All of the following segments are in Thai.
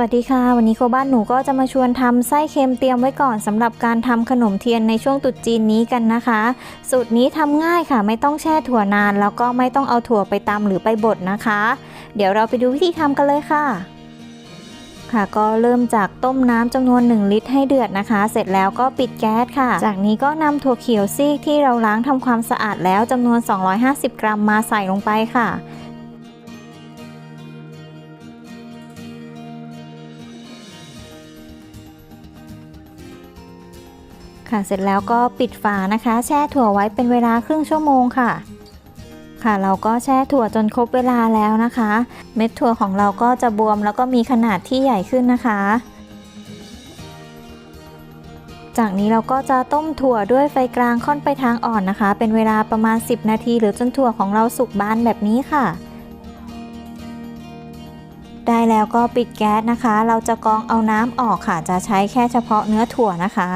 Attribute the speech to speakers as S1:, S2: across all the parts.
S1: วัสดีค่ะ วันนี้โคบ้านหนูก็จะมาชวนทำไส้เค็มเตรียมไว้ก่อนสำหรับการทำขนมเทียนในช่วงตรุษจีนนี้กันนะคะ สูตรนี้ทำง่ายค่ะ ไม่ต้องแช่ถั่วนาน แล้วก็ไม่ต้องเอาถั่วไปตำหรือไปบดนะคะ เดี๋ยวเราไปดูวิธีทำกันเลยค่ะ ค่ะก็เริ่มจากต้มน้ำจำนวน 1 ลิตรให้เดือดนะคะ เสร็จแล้วก็ปิดแก๊สค่ะ จากนี้ก็นำถั่วเขียวซีกที่เราล้างทำความสะอาดแล้วจำนวน 250 กรัมมาใส่ลงไปค่ะ ค่ะ เสร็จแล้วก็ปิดฝานะคะ แช่ถั่วไว้เป็นเวลาครึ่งชั่วโมงค่ะ ค่ะ เราก็แช่ถั่วจนครบเวลาแล้วนะคะ เม็ดถั่วของเราก็จะบวมแล้วก็มีขนาดที่ใหญ่ขึ้นนะคะ จากนี้เราก็จะต้มถั่วด้วยไฟกลางค่อนไปทางอ่อนนะคะ เป็นเวลาประมาณ 10 นาที หรือจนถั่วของเราสุกบานแบบนี้ค่ะได้แล้วก็ปิดแก๊สนะคะ เราจะกรองเอาน้ำออกค่ะ จะใช้แค่เฉพาะเนื้อถั่วนะคะ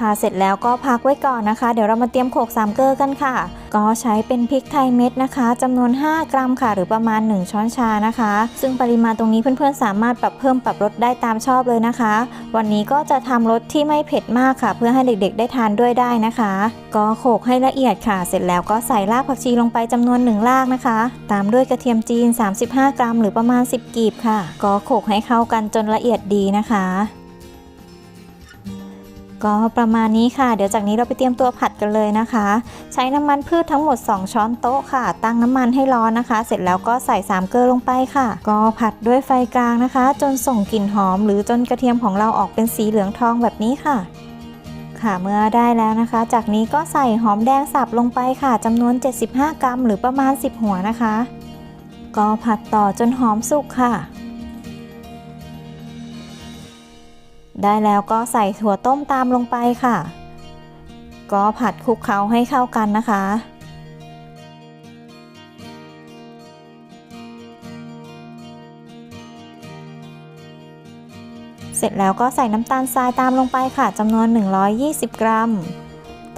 S1: ค่ะเสร็จแล้วก็พักไว้ก่อนนะคะ เดี๋ยวเรามาเตรียมโขกสามเกลือกันค่ะ ก็ใช้เป็นพริกไทยเม็ดนะคะจำนวน 5 กรัมค่ะ หรือประมาณ 1 ช้อนชานะคะ ซึ่งปริมาณตรงนี้เพื่อนๆ สามารถปรับเพิ่มปรับลดได้ตามชอบเลยนะคะ วันนี้ก็จะทำรสที่ไม่เผ็ดมากค่ะ เพื่อให้เด็กๆ ได้ทานด้วยได้นะคะ ก็โขกให้ละเอียดค่ะ เสร็จแล้วก็ใส่รากผักชีลงไปจำนวน 1 รากนะคะ ตามด้วยกระเทียมจีน 35 กรัม หรือประมาณ 10 กีบค่ะ ก็โขกให้เข้ากันจนละเอียดดีนะคะ ก็ประมาณนี้ค่ะ เดี๋ยวจากนี้เราไปเตรียมตัวผัดกันเลยนะคะ ใช้น้ำมันพืชทั้งหมด 2 ช้อนโต๊ะค่ะ ตั้งน้ำมันให้ร้อนนะคะ เสร็จแล้วก็ใส่3เกลือลงไปค่ะ ก็ผัดด้วยไฟกลางนะคะ จนส่งกลิ่นหอม หรือจนกระเทียมของเราออกเป็นสีเหลืองทองแบบนี้ค่ะ ค่ะเมื่อได้แล้วนะคะ จากนี้ก็ใส่หอมแดงสับลงไปค่ะจำนวน 75 กรัม หรือประมาณ 10 หัวนะคะ ก็ผัดต่อจนหอมสุกค่ะ ได้แล้วก็ใส่ถั่วต้มตามลงไปค่ะ ก็ผัดคลุกเคล้าให้เข้ากันนะคะ เสร็จแล้วก็ใส่น้ำตาลทรายตามลงไปค่ะจำนวน 120 กรัม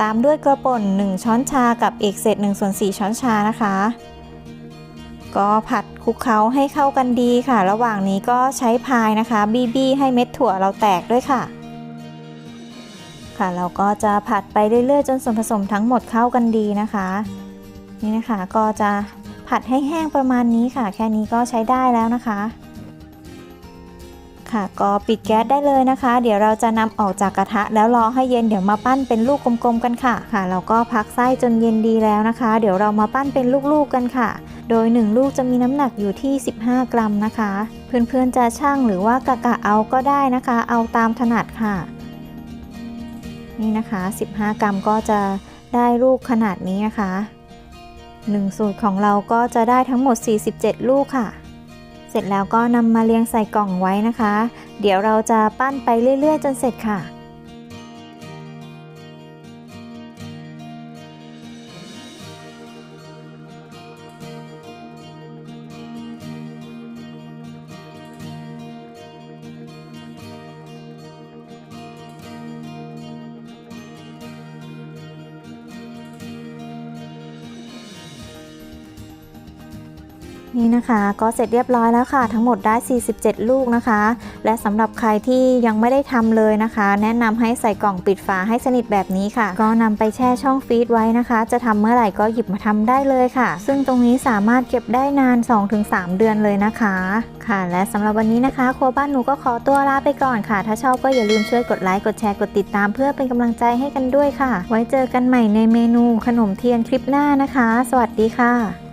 S1: ตามด้วยกระป่น 1 ช้อนชากับเอกเศษ1ส่วน4ช้อนชานะคะ ก็ผัดคลุกเคล้าให้เข้ากันดีค่ะ ระหว่างนี้ก็ใช้พายนะคะบีบี้ให้เม็ดถั่วเราแตกด้วยค่ะ ค่ะเราก็จะผัดไปเรื่อยๆ จนส่วนผสมทั้งหมดเข้ากันดีนะคะ นี่นะคะก็จะผัดให้แห้งประมาณนี้ค่ะ แค่นี้ก็ใช้ได้แล้วนะคะ ค่ะ ก็ปิดแก๊สได้เลยนะคะ เดี๋ยวเราจะนำออกจากกระทะ แล้วรอให้เย็นเดี๋ยวมาปั้นเป็นลูกกลมๆกันค่ะค่ะเราก็พักไส้จนเย็นดีแล้วนะคะ เดี๋ยวเรามาปั้นเป็นลูกๆกันค่ะ โดย 1 ลูกจะมีน้ำหนักอยู่ที่ 15 กรัมนะคะ เพื่อนๆจะช่างหรือว่ากะกะเอาก็ได้นะคะ เอาตามถนัดค่ะ นี่นะคะ 15 กรัมก็จะได้ลูกขนาดนี้นะคะ1สูตรของเราก็จะได้ทั้งหมด 47 ลูกค่ะ เสร็จแล้วก็นำมาเรียงใส่กล่องไว้นะคะ เดี๋ยวเราจะปั้นไปเรื่อย ๆ จนเสร็จค่ะ นี่นะคะก็เสร็จเรียบร้อยแล้วค่ะ ทั้งหมดได้ 47 ลูกนะคะ และสำหรับใครที่ยังไม่ได้ทำเลยนะคะ แนะนำให้ใส่กล่องปิดฝาให้สนิทแบบนี้ค่ะ ก็นำไปแช่ช่องฟรีซไว้นะคะ จะทำเมื่อไหร่ก็หยิบมาทำได้เลยค่ะ ซึ่งตรงนี้สามารถเก็บได้นาน 2-3 เดือนเลยนะคะค่ะ และสำหรับวันนี้นะคะ ครัวบ้านหนูก็ขอตัวลาไปก่อนค่ะ ถ้าชอบก็อย่าลืมช่วยกดไลค์กดแชร์กดติดตาม เพื่อเป็นกำลังใจให้กันด้วยค่ะ ไว้เจอกันใหม่ในเมนูขนมเทียนคลิปหน้านะคะ สวัสดีค่ะ